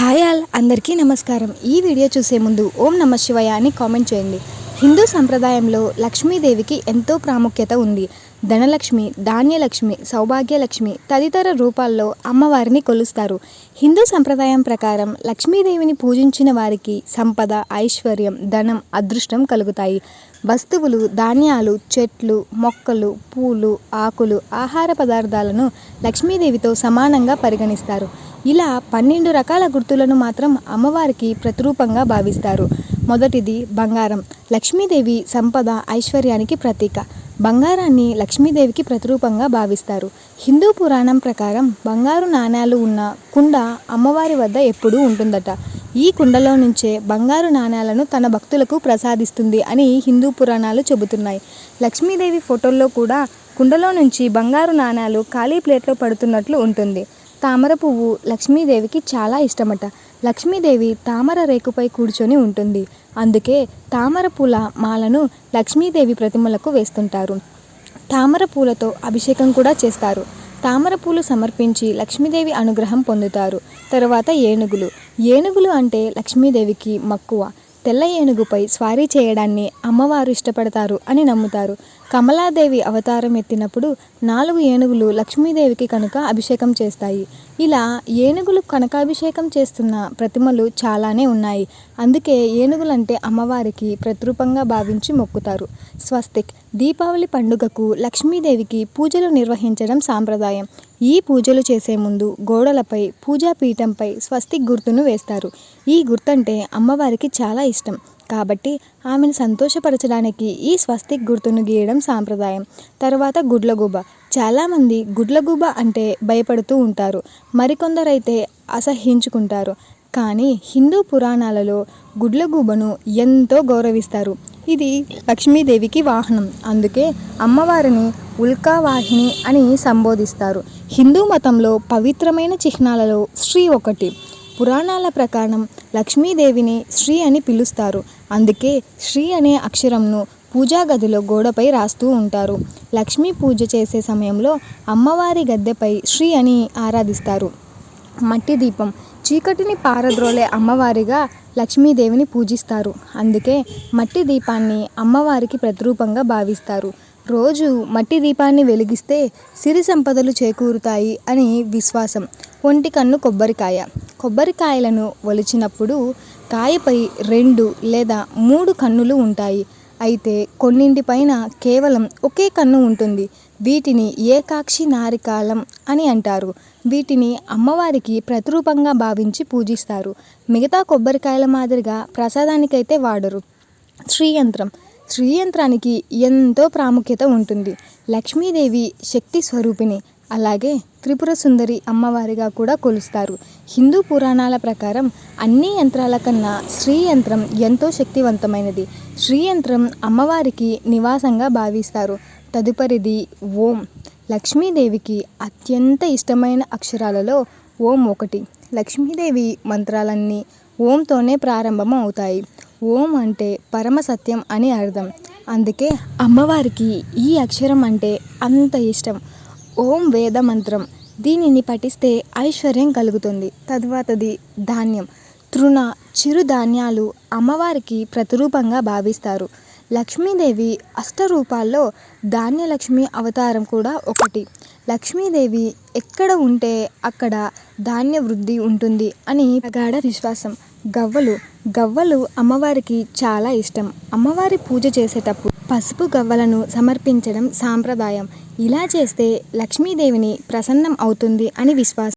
Hi all అందరికీ నమస్కారం. ఈ వీడియో చూసే ముందు ఓం నమ శివయ అని కామెంట్ చేయండి. హిందూ సంప్రదాయంలో లక్ష్మీదేవికి ఎంతో ప్రాముఖ్యత ఉంది. ధనలక్ష్మి ధాన్యలక్ష్మి సౌభాగ్యలక్ష్మి తదితర రూపాల్లో అమ్మవారిని కొలుస్తారు. హిందూ సంప్రదాయం ప్రకారం లక్ష్మీదేవిని పూజించిన వారికి సంపద ఐశ్వర్యం ధనం అదృష్టం కలుగుతాయి. వస్తువులు ధాన్యాలు చెట్లు మొక్కలు పూలు ఆకులు ఆహార పదార్థాలను లక్ష్మీదేవితో సమానంగా పరిగణిస్తారు. ఇలా పన్నెండు రకాల గుర్తులను మాత్రం అమ్మవారికి ప్రతిరూపంగా భావిస్తారు. మొదటిది బంగారం. లక్ష్మీదేవి సంపద ఐశ్వర్యానికి ప్రతీక. బంగారాన్ని లక్ష్మీదేవికి ప్రతిరూపంగా భావిస్తారు. హిందూ పురాణం ప్రకారం బంగారు నాణ్యాలు ఉన్న కుండ అమ్మవారి వద్ద ఎప్పుడూ ఉంటుందట. ఈ కుండలో నుంచే బంగారు నాణ్యాలను తన భక్తులకు ప్రసాదిస్తుంది అని హిందూ పురాణాలు చెబుతున్నాయి. లక్ష్మీదేవి ఫోటోల్లో కూడా కుండలో నుంచి బంగారు నాణ్యాలు ఖాళీ ప్లేట్లో పడుతున్నట్లు ఉంటుంది. తామర పువ్వు లక్ష్మీదేవికి చాలా ఇష్టమట. లక్ష్మీదేవి తామర రేకుపై కూర్చొని ఉంటుంది. అందుకే తామర పూల మాలను లక్ష్మీదేవి ప్రతిమలకు వేస్తుంటారు. తామర పూలతో అభిషేకం కూడా చేస్తారు. తామర పూలు సమర్పించి లక్ష్మీదేవి అనుగ్రహం పొందుతారు. తర్వాత ఏనుగులు. ఏనుగులు అంటే లక్ష్మీదేవికి మక్కువ. తెల్ల ఏనుగుపై స్వారీ చేయడాన్ని అమ్మవారు ఇష్టపడతారు అని నమ్ముతారు. కమలాదేవి అవతారం ఎత్తినప్పుడు నాలుగు ఏనుగులు లక్ష్మీదేవికి కనుక అభిషేకం చేస్తాయి. ఇలా ఏనుగులు కనకాభిషేకం చేస్తున్న ప్రతిమలు చాలానే ఉన్నాయి. అందుకే ఏనుగులంటే అమ్మవారికి ప్రతిరూపంగా భావించి మొక్కుతారు. స్వస్తిక్ దీపావళి పండుగకు లక్ష్మీదేవికి పూజలు నిర్వహించడం సాంప్రదాయం. ఈ పూజలు చేసే ముందు గోడలపై పూజా పీఠంపై స్వస్తిక్ గుర్తును వేస్తారు. ఈ గుర్తంటే అమ్మవారికి చాలా ఇష్టం. కాబట్టి ఆమెను సంతోషపరచడానికి ఈ స్వస్తిక్ గుర్తును గీయడం సాంప్రదాయం. తర్వాత గుడ్లగూబ. చాలామంది గుడ్లగూబ అంటే భయపడుతూ ఉంటారు. మరికొందరైతే అసహ్యించుకుంటారు. కానీ హిందూ పురాణాలలో గుడ్లగూబను ఎంతో గౌరవిస్తారు. ఇది లక్ష్మీదేవికి వాహనం. అందుకే అమ్మవారిని ఉల్కా వాహిని అని సంబోధిస్తారు. హిందూ మతంలో పవిత్రమైన చిహ్నాలలో శ్రీ ఒకటి. పురాణాల ప్రకారం లక్ష్మీదేవిని శ్రీ అని పిలుస్తారు. అందుకే శ్రీ అనే అక్షరంను పూజా గదిలో గోడపై రాస్తూ ఉంటారు. లక్ష్మీ పూజ చేసే సమయంలో అమ్మవారి గద్దెపై శ్రీ అని ఆరాధిస్తారు. మట్టి దీపం చీకటిని పారద్రోలే అమ్మవారిగా లక్ష్మీదేవిని పూజిస్తారు. అందుకే మట్టి దీపాన్ని అమ్మవారికి ప్రతిరూపంగా భావిస్తారు. రోజు మట్టి దీపాన్ని వెలిగిస్తే సిరి సంపదలు చేకూరుతాయి అని విశ్వాసం. ఒంటి కన్ను కొబ్బరికాయ. కొబ్బరికాయలను ఒలిచినప్పుడు కాయపై రెండు లేదా మూడు కన్నులు ఉంటాయి. అయితే కొన్నింటిపైన కేవలం ఒకే కన్ను ఉంటుంది. వీటిని ఏకాక్షి నారికాలం అని అంటారు. వీటిని అమ్మవారికి ప్రతిరూపంగా భావించి పూజిస్తారు. మిగతా కొబ్బరికాయల మాదిరిగా ప్రసాదానికైతే వాడరు. శ్రీయంత్రం. శ్రీయంత్రానికి ఎంతో ప్రాముఖ్యత ఉంటుంది. లక్ష్మీదేవి శక్తి స్వరూపిణి. అలాగే త్రిపుర సుందరి అమ్మవారిగా కూడా కొలుస్తారు. హిందూ పురాణాల ప్రకారం అన్ని యంత్రాల కన్నా శ్రీ యంత్రం ఎంతో శక్తివంతమైనది. శ్రీ యంత్రం అమ్మవారికి నివాసంగా భావిస్తారు. తదుపరిది ఓం. లక్ష్మీదేవికి అత్యంత ఇష్టమైన అక్షరాలలో ఓం ఒకటి. లక్ష్మీదేవి మంత్రాలన్నీ ఓంతోనే ప్రారంభం అవుతాయి ఓం అంటే పరమ సత్యం అని అర్థం. అందుకే అమ్మవారికి ఈ అక్షరం అంటే అంత ఇష్టం. ఓం వేద మంత్రం. దీనిని పఠిస్తే ఐశ్వర్యం కలుగుతుంది. తరువాతది ధాన్యం. తృణ చిరుధాన్యాలు అమ్మవారికి ప్రతిరూపంగా భావిస్తారు. లక్ష్మీదేవి అష్టరూపాల్లో ధాన్యలక్ష్మి అవతారం కూడా ఒకటి. లక్ష్మీదేవి ఎక్కడ ఉంటే అక్కడ ధాన్య వృద్ధి ఉంటుంది అని ప్రగాఢ విశ్వాసం. గవ్వలు. గవ్వలు అమ్మవారికి చాలా ఇష్టం. అమ్మవారి పూజ చేసేటప్పుడు పసుపు గవ్వలను సమర్పించడం సాంప్రదాయం. ఇలా చేస్తే లక్ష్మీదేవిని ప్రసన్నం అవుతుంది అని విశ్వాసం.